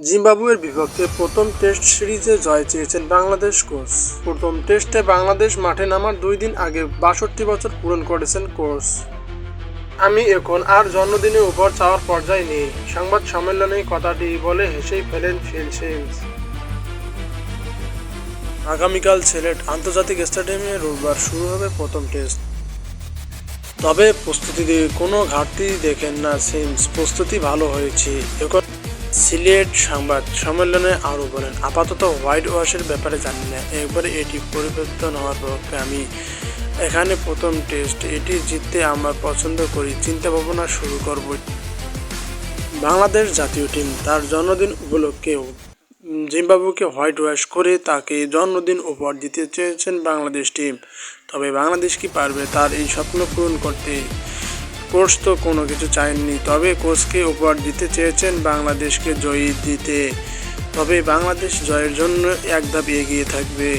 জিম্বাবুয়ের বিপক্ষে প্রথম টেস্ট সিরিজে জয় চেয়েছেন বাংলাদেশ কোচ। প্রথম টেস্টে বাংলাদেশ মাঠে নামার দুই দিন আগে বাষট্টি বছর পূরণ করেছেন কোচ। আমি এখন আর জন্মদিনে উপর চাওয়ার পর্যায়ে নেই। সংবাদ সম্মেলনে কথাটি বলে হেসেই ফেলেন ফিল সিমস আগামীকাল সিলেট আন্তর্জাতিক স্টেডিয়ামে রোববার শুরু হবে প্রথম টেস্ট। তবে প্রস্তুতিতে কোনো ঘাটতি দেখেন না সিমস। প্রস্তুতি ভালো হয়েছে। এখন সিলেট সংবাদ সম্মেলনে আরও বলেন, আপাতত হোয়াইট ওয়াশের ব্যাপারে জানি না। একবারে এটি পরিবর্তন হওয়ার পক্ষে আমি এখানে প্রথম টেস্ট, এটি জিততে আমরা পছন্দ করি চিন্তা ভাবনা শুরু করব। বাংলাদেশ জাতীয় টিম তার জন্মদিন উপলক্ষে জিম্বাবুকে হোয়াইট ওয়াশ করে তাকে জন্মদিন উপহার দিতে চেয়েছেন বাংলাদেশ টিম। তবে বাংলাদেশ কি পারবে তার এই স্বপ্ন পূরণ করতে কোচ তো কোনো কিছু চায়নি তবে কোচকে উপহার দিতে চেয়েছেন বাংলাদেশকে জয়ী দিতে। তবে বাংলাদেশ জয়ের জন্য এক ধাপ এগিয়ে থাকবে।